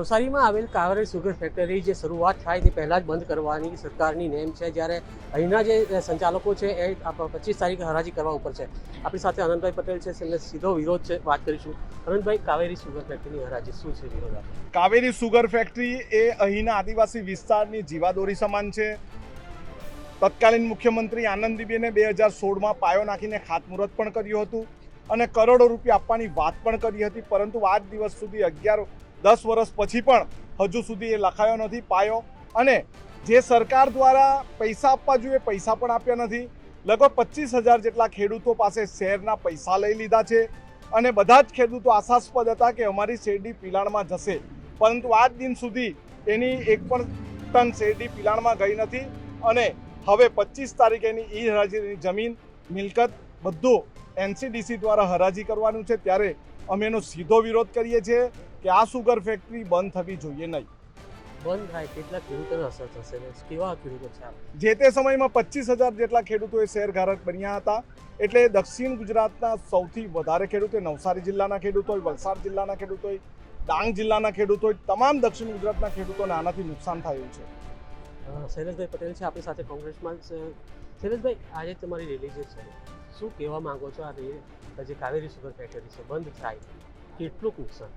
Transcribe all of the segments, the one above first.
નવસારીમાં આવેલ Kavre sugar factory જે શરૂઆત થાય તે પહેલાં જ બંધ કરવાની સરકારની નેમ છે, જ્યારે અહીંના જે સંચાલકો છે એ પચીસ તારીખે હરાજી કરવા ઉપર છે. આપણી સાથે આનંદભાઈ પટેલ છે એમને સીધો વિરોધ છે, વાત કરીશું. આનંદભાઈ, કાવેરી સુગર ફેક્ટરીની હરાજી શું છે, વિરોધ કાવેરી સુગર ફેક્ટરી એ અહીંના આદિવાસી વિસ્તારની જીવાદોરી સમાન છે. તત્કાલીન મુખ્યમંત્રી આનંદીબેને બે હજાર સોળમાં પાયો નાખીને ખાતમુહૂર્ત પણ કર્યું હતું અને કરોડો રૂપિયા આપવાની વાત પણ કરી હતી, પરંતુ આજ દિવસ સુધી અગિયાર દસ વર્ષ પછી પણ હજુ સુધી એ લખાયો નથી, પાયો. અને જે સરકાર દ્વારા પૈસા આપવા જોઈએ પૈસા પણ આપ્યા નથી. લગભગ પચીસ હજાર જેટલા ખેડૂતો પાસે શેરના પૈસા લઈ લીધા છે. અને બધા જ ખેડૂતો આશાસ્પદ હતા કે અમારી શેરડી પિલાણમાં જશે. પરંતુ આજ દિન સુધી એની એક પણ ટન શેરડી પિલાણમાં ગઈ નથી. અને હવે પચીસ તારીખે એની ઈ હરાજીની જમીન, મિલકત બધું એનસીડીસી દ્વારા હરાજી કરવાનું છે. ત્યારે અમે એનો સીધો વિરોધ કરીએ છીએ. કે આ સુગર ફેક્ટરી બંધ થવી જોઈએ નહીં. બંધ થાય કેટલા ખેડૂતોને અસર થશે કેવા ખેડૂતો છે? જે તે સમયમાં પચીસ હજાર જેટલા ખેડૂતોએ શેરધારક બન્યા હતા એટલે દક્ષિણ ગુજરાતના સૌથી વધારે ખેડૂતો નવસારી જિલ્લાના ખેડૂતો હોય વલસાડ જિલ્લાના ખેડૂતો હોય ડાંગ જિલ્લાના ખેડૂતો હોય તમામ દક્ષિણ ગુજરાતના ખેડૂતોને આનાથી નુકસાન થયું છે. શૈલેષભાઈ પટેલ છે આપણી સાથે કોંગ્રેસમાં. શૈલેષભાઈ આજે તમારી રેલી જે છે શું કહેવા માંગો છો? આ જે કાવેરી સુગર ફેક્ટરી છે બંધ થાય કેટલું નુકસાન?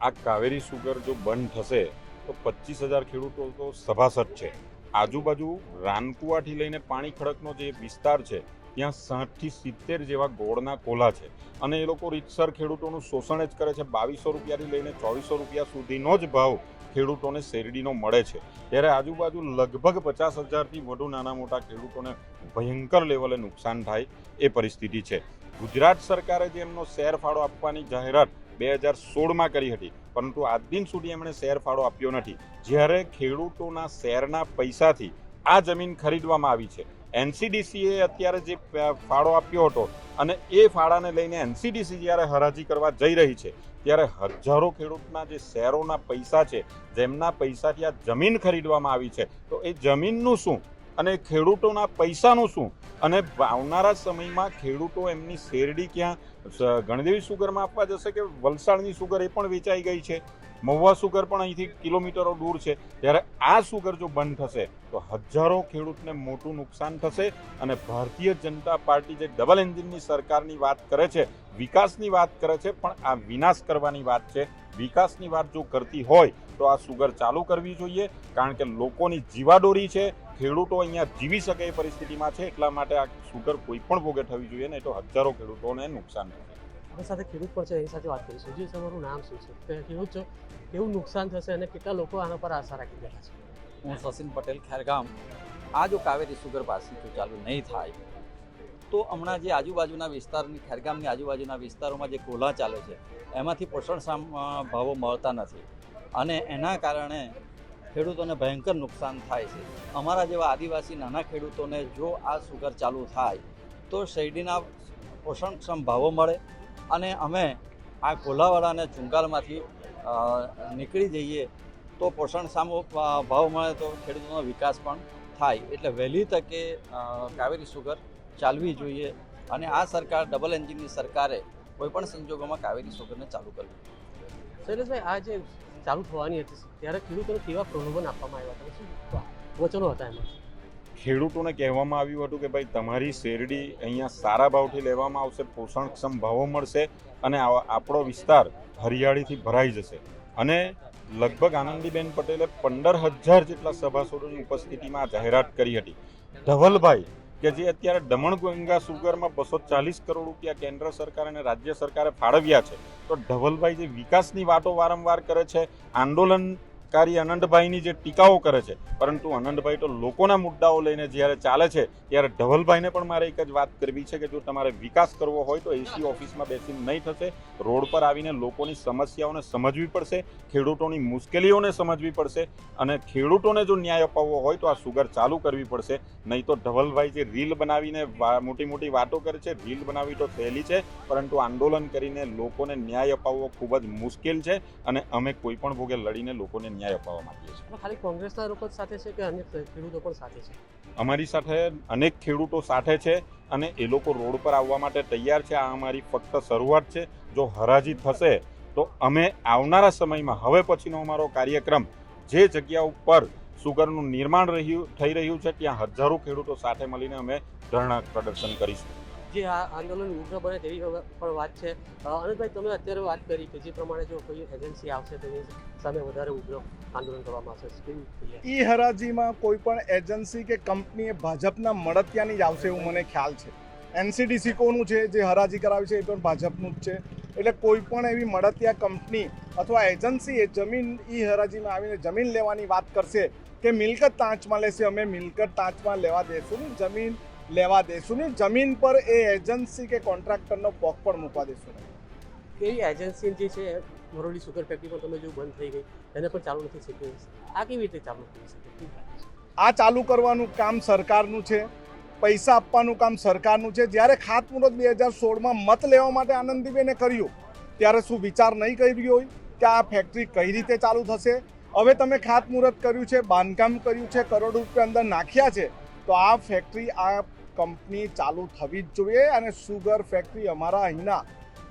આ કાવેરી સુગર જો બંધ થશે, તો પચીસ હજાર ખેડૂતો તો સભાસદ છે. આજુબાજુ રાનકુવાથી લઈને પાણી ખડકનો જે વિસ્તાર છે, ત્યાં સાઠથી સિત્તેર જેવા ગોળના કોલા છે. અને એ લોકો રીતસર ખેડૂતોનું શોષણ જ કરે છે. બાવીસો રૂપિયાથી લઈને ચોવીસો રૂપિયા સુધીનો જ ભાવ ખેડૂતોને શેરડીનો મળે છે. ત્યારે આજુબાજુ લગભગ પચાસ હજારથી વધુ નાના મોટા ખેડૂતોને ભયંકર લેવલે નુકસાન થાય એ પરિસ્થિતિ છે. ગુજરાત સરકારે જે એમનો શેર ફાળો આપવાની જાહેરાત બે હજાર સોળમાં કરી હતી. પરંતુ આજ દિન સુધી એમણે શેર ફાળો આપ્યો નથી. જ્યારે ખેડૂતોના શેરના પૈસાથી આ જમીન ખરીદવામાં આવી છે. એનસીડીસીએ અત્યારે જે ફાળો આપ્યો હતો અને એ ફાળાને લઈને એનસીડીસી જ્યારે હરાજી કરવા જઈ રહી છે, ત્યારે હજારો ખેડૂતના જે શેરોના પૈસા છે, જેમના પૈસાથી આ જમીન ખરીદવામાં આવી છે, તો એ જમીનનું શું અને ખેડૂતોના પૈસાનું શું? અને આવનારા સમયમાં ખેડૂતો એમની શેરડી ક્યાં ગણદેવી સુગરમાં આપવા જશે કે વલસાડની સુગર એ પણ વેચાઈ ગઈ છે? મહુવા સુગર પણ અહીંથી કિલોમીટરો દૂર છે. ત્યારે આ સુગર જો બંધ થશે, તો હજારો ખેડૂતને મોટું નુકસાન થશે અને ભારતીય જનતા પાર્ટી જે ડબલ એન્જિનની સરકારની વાત કરે છે, વિકાસની વાત કરે છે, પણ આ વિનાશ કરવાની વાત છે. વિકાસની વાત જો કરતી હોય, તો આ સુગર ચાલુ કરવી જોઈએ, કારણ કે લોકોની જીવાદોરી છે ખેડૂતો અહીંયા જીવી શકે એ પરિસ્થિતિમાં છે એટલા માટે આ સુગર કોઈ પણ ભોગે થવી જોઈએ નહીં તો હજારો ખેડૂતોને નુકસાન થશે. હવે સાથે ખેડૂત પર છે એની સાથે વાત કરીશું. જે તમારું નામ શું છે? કે ખેડૂત છો કેવું નુકસાન થશે અને કેટલા લોકો આના પર આશા રાખી રહ્યા છે? હું સચિન પટેલ ખેરગામ. આ જો કાવેરી સુગર પાસી જો ચાલુ નહીં થાય તો હમણાં જે આજુબાજુના વિસ્તારની ખેરગામની આજુબાજુના વિસ્તારોમાં જે કોલા ચાલે છે એમાંથી પોષણ ભાવો મળતા નથી. અને એના કારણે ખેડૂતોને ભયંકર નુકસાન થાય છે. અમારા જેવા આદિવાસી નાના ખેડૂતોને જો આ સુગર ચાલુ થાય, તો શેરડીના પોષણક્ષમ ભાવો મળે અને અમે આ કોલાવાડાને ચુંગાલમાંથી નીકળી જઈએ તો પોષણ સામો ભાવ મળે તો ખેડૂતોનો વિકાસ પણ થાય. એટલે વહેલી તકે કાવેરી સુગર ચાલવી જોઈએ અને આ સરકાર ડબલ એન્જિનની સરકારે કોઈપણ સંજોગોમાં કાવેરી સુગરને ચાલુ કરવી શૈલેષભાઈ, આ જે ચાલુ થવાની હતી ત્યારે ખેડૂતોને કેવા પ્રલોભન આપવામાં આવ્યા હતા? શું વચનો હતા એમાં. ખેડૂતોને કહેવામાં આવ્યું હતું કે ભાઈ, તમારી શેરડી અહીંયા સારા ભાવથી લેવામાં આવશે, પોષણક્ષમ ભાવો મળશે અને આપણો વિસ્તાર હરિયાળીથી ભરાઈ જશે. અને લગભગ આનંદીબેન પટેલે પંદર હજાર જેટલા સભાસદોની ઉપસ્થિતિમાં આ જાહેરાત કરી હતી. ધવલભાઈ કે જે અત્યારે દમણગંગા સુગરમાં બસો ચાલીસ કરોડ રૂપિયા કેન્દ્ર સરકાર અને રાજ્ય સરકારે ફાળવ્યા છે. તો ધવલભાઈ જે વિકાસની વાતો વારંવાર કરે છે, આંદોલન સત્કારી અનંતભાઈની જે ટીકાઓ કરે છે, પરંતુ અનંતભાઈ તો લોકોના મુદ્દાઓ લઈને જ્યારે ચાલે છે, ત્યારે ધવલભાઈને પણ મારે એક જ વાત કરવી છે કે જો તમારે વિકાસ કરવો હોય તો એસી ઓફિસમાં બેસીને નહીં થશે, રોડ પર આવીને લોકોની સમસ્યાઓને સમજવી પડશે, ખેડૂતોની મુશ્કેલીઓને સમજવી પડશે અને ખેડૂતોને જો ન્યાય અપાવવો હોય તો આ સુગર ચાલુ કરવી પડશે. નહીં તો ધવલભાઈ જે રીલ બનાવીને મોટી મોટી વાતો કરે છે, રીલ બનાવી તો થયેલી છે, પરંતુ આંદોલન કરીને લોકોને ન્યાય અપાવવો ખૂબ જ મુશ્કેલ છે અને અમે કોઈ પણ ભોગે લડીને લોકોને ન્યાય અપાવવા માંગીએ છીએ. ખાલી કોંગ્રેસના લોકો જ સાથે છે કે અનેક ખેડૂતો પણ સાથે છે? અમારી સાથે અનેક ખેડૂતો સાથે છે અને એ લોકો રોડ પર આવવા માટે તૈયાર છે. આ અમારી ફક્ત શરૂઆત છે. જો હરાજી થશે તો અમે આવનારા સમયમાં હવે પછીનો અમારો કાર્યક્રમ જે જગ્યા ઉપર સુગરનું નિર્માણ રહ્યું થઈ રહ્યું છે ત્યાં હજારો ખેડૂતો સાથે મળીને અમે ધરણા પ્રદર્શન કરીશું. જે આ આંદોલન ઉગ્ર બને તેવી પણ વાત છે. અનંતભાઈ, તમે અત્યારે વાત કરી કે જે પ્રમાણે જો કોઈ એજન્સી આવશે તેની સામે વધારે ઉગ્ર આંદોલન કરવામાં આવશે. ઈ હરાજીમાં કોઈ પણ એજન્સી કે કંપની એ ભાજપના મળતિયાની જ આવશે એવું મને ખ્યાલ છે. એનસીડીસી કોનું છે, જે હરાજી કરાવી છે એ પણ ભાજપનું જ છે. એટલે કોઈ પણ એવી મળતિયા કંપની અથવા એજન્સી એ જમીન, ઈ હરાજીમાં આવીને જમીન લેવાની વાત કરશે કે મિલકત ટાંચમાં લેશે, અમે મિલકત ટાંચમાં લેવા દેશું. જમીન લેવા દેશું નહીં. જમીન પર એ એજન્સી કે કોન્ટ્રાક્ટરનો પગ પણ મૂકવા દેશું નહીં. એ એજન્સી જે છે મરોલી સુગર ફેક્ટરી પણ તમે જો બંધ થઈ ગઈ એને પણ ચાલુ નથી થઈ આ કેવી રીતે ચાલુ થઈ શકે? આ ચાલુ કરવાનું કામ સરકારનું છે પૈસા આપવાનું કામ સરકારનું છે. જ્યારે ખાતમુહૂર્ત બે હજાર સોળમાં મત લેવા માટે આનંદીબેને કર્યું ત્યારે શું વિચાર નહીં કરી હોય કે આ ફેક્ટરી કઈ રીતે ચાલુ થશે? હવે તમે ખાતમુહૂર્ત કર્યું છે બાંધકામ કર્યું છે કરોડ રૂપિયા અંદર નાખ્યા છે તો આ ફેક્ટરી આ કંપની ચાલુ થવી જ જોઈએ અને સુગર ફેક્ટરી અમારા અહીંના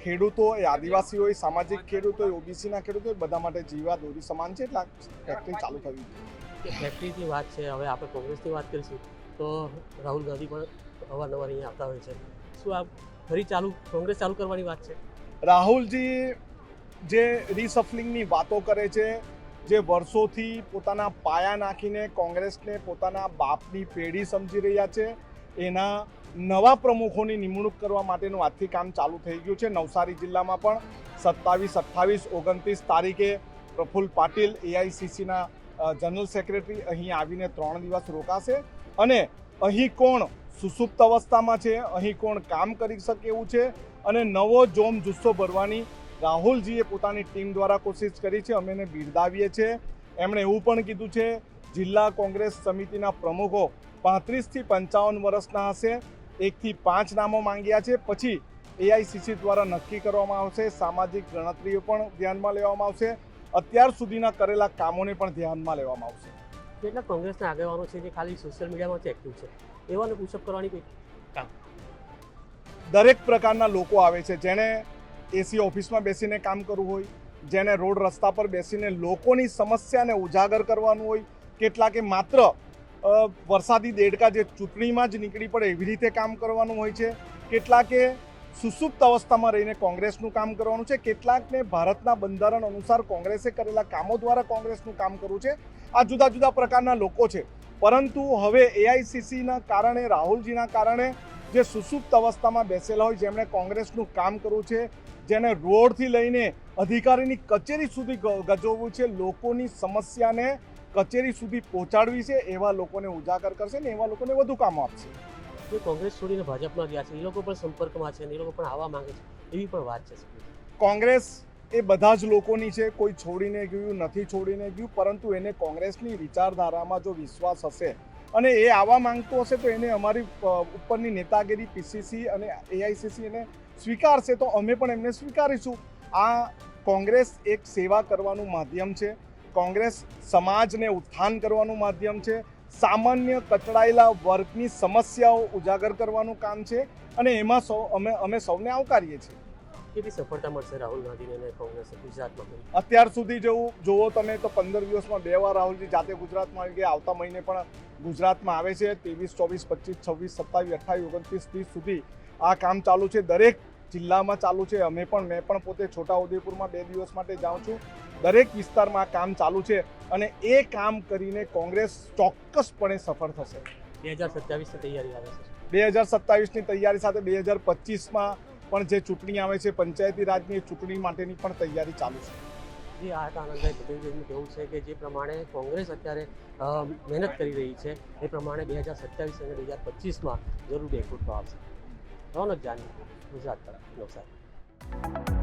ખેડૂતો એ આદિવાસી હોય સામાજિક ખેડૂતો હોય ઓબીસીના ખેડૂતો હોય બધા માટે જીવા દોરી સમાન છે એટલે ફેક્ટરી ચાલુ થવી જોઈએ. ફેક્ટરીની વાત છે હવે આપણે કોંગ્રેસની વાત કરીશું તો રાહુલ ગાંધી પણ અવારનવાર અહીંયા આવતા હોય છે. શું આ ફરી ચાલુ કોંગ્રેસ ચાલુ કરવાની વાત છે? રાહુલજી જે રિસફલિંગની વાતો કરે છે જે વર્ષોથી પોતાના પાયા નાખીને કોંગ્રેસને પોતાના બાપની પેઢી સમજી રહ્યા છે એના નવા પ્રમુખોની નિમણૂક કરવા માટેનું આજથી કામ ચાલુ થઈ ગયું છે. નવસારી જિલ્લામાં પણ સત્તાવીસ, અઠ્ઠાવીસ, ઓગણત્રીસ તારીખે પ્રફુલ્લ પાટીલ એઆઈસીસીના જનરલ સેક્રેટરી અહીં આવીને ત્રણ દિવસ રોકાશે. અને અહીં કોણ સુસુપ્ત અવસ્થામાં છે, અહીં કોણ કામ કરી શકે એવું છે, અને નવો જોમ જુસ્સો ભરવાની રાહુલજીએ પોતાની ટીમ દ્વારા કોશિશ કરી છે. અમે એને બિરદાવીએ છીએ. એમણે એવું પણ કીધું છે, જિલ્લા કોંગ્રેસ સમિતિના પ્રમુખો પાંત્રીસથી પંચાવન વર્ષના હશે. એકથી પાંચ નામો માંગ્યા છે. પછી એઆઈસીસી દ્વારા નક્કી કરવામાં આવશે. સામાજિક ગણતરીઓ પણ ધ્યાનમાં લેવામાં આવશે. અત્યાર સુધીના કરેલા કામોને પણ ધ્યાનમાં લેવામાં આવશે. કેટલાક કોંગ્રેસના આગેવાનો છે જે ખાલી સોશિયલ મીડિયામાંથી એક્ટિવ છે? એવાને પુશઅપ કરવાની કોઈ દરેક પ્રકારના લોકો આવે છે. જેણે એસી ઓફિસમાં બેસીને કામ કરવું હોય જેને રોડ રસ્તા પર બેસીને લોકોની સમસ્યાને ઉજાગર કરવાનું હોય કેટલાકે માત્ર વરસાદી દેડકા જે ચૂંટણીમાં જ નીકળી પડે એવી રીતે કામ કરવાનું હોય છે. કેટલાકે સુસુપ્ત અવસ્થામાં રહીને કોંગ્રેસનું કામ કરવાનું છે. કેટલાકને ભારતના બંધારણ અનુસાર કોંગ્રેસે કરેલા કામો દ્વારા કોંગ્રેસનું કામ કરવું છે. આ જુદા જુદા પ્રકારના લોકો છે. પરંતુ હવે એઆઈસીસીના કારણે, રાહુલજીના કારણે જે સુસુપ્ત અવસ્થામાં બેસેલા હોય, જેમણે કોંગ્રેસનું કામ કરવું છે, જેને રોડથી લઈને અધિકારીની કચેરી સુધી ગજવવું છે, લોકોની સમસ્યાને કચેરી સુધી પહોંચાડવી છે એવા લોકોને ઉજાગર કરશે ને એવા લોકોને વધુ કામ આપશે. જે કોંગ્રેસ છોડીને ભાજપમાં ગયા છે એ લોકો પણ સંપર્કમાં છે એ લોકો પણ આવવા માંગે છે એવી પણ વાત છે કોંગ્રેસ એ બધા જ લોકોની છે કોઈ છોડીને ગયું નથી છોડીને ગયું પરંતુ એને કોંગ્રેસની વિચારધારામાં જો વિશ્વાસ હશે અને એ આવવા માંગતો હશે તો એને અમારી ઉપરની નેતાગીરી પીસીસી અને એઆઈસીસી એને સ્વીકારશે તો અમે પણ એમને સ્વીકારીશું. આ કોંગ્રેસ એક સેવા કરવાનું માધ્યમ છે કોંગ્રેસ સમાજને ઉત્થાન કરવાનું માધ્યમ છે સામાન્ય કચડાયેલા વર્ગની સમસ્યાઓ ઉજાગર કરવાનું કામ છે અને એમાં સૌ અમે અમે સૌને આવકારીએ છીએ. કેટલી સફળતા મળશે રાહુલ ગાંધીને અને કોંગ્રેસે ગુજરાતમાં? અત્યાર સુધી જેવું જુઓ તમે તો પંદર દિવસમાં બે વાર રાહુલજી જાતે ગુજરાતમાં આવી ગયા. આવતા મહિને પણ ગુજરાતમાં આવે છે. ત્રેવીસ ચોવીસ પચીસ છવ્વીસ સત્તાવીસ અઠ્ઠાવીસ ઓગણત્રીસ ત્રીસ સુધી આ કામ ચાલુ છે. દરેક જિલ્લામાં ચાલુ છે. અમે પણ મેં પણ પોતે છોટાઉદેપુરમાં બે દિવસ માટે જાઉં છું. દરેક વિસ્તારમાં કામ ચાલુ છે અને એ કામ કરીને કોંગ્રેસ ચોક્કસપણે સફળ થશે. બે હજાર સત્યાવીસની તૈયારી આવે છે. બે હજાર સત્તાવીસની તૈયારી સાથે બે હજાર પચીસમાં પણ જે ચૂંટણી આવે છે પંચાયતી રાજની ચૂંટણી માટેની પણ તૈયારી ચાલુ છે. જી આ આનંદભાઈ પટેલજીનું કહેવું છે કે જે પ્રમાણે કોંગ્રેસ અત્યારે મહેનત કરી રહી છે એ પ્રમાણે બે હજાર સત્યાવીસ અને બે હજાર પચીસમાં જરૂર બેકૂટમાં આવશે. રોનક જાની ગુજરાત તરફ નવસારી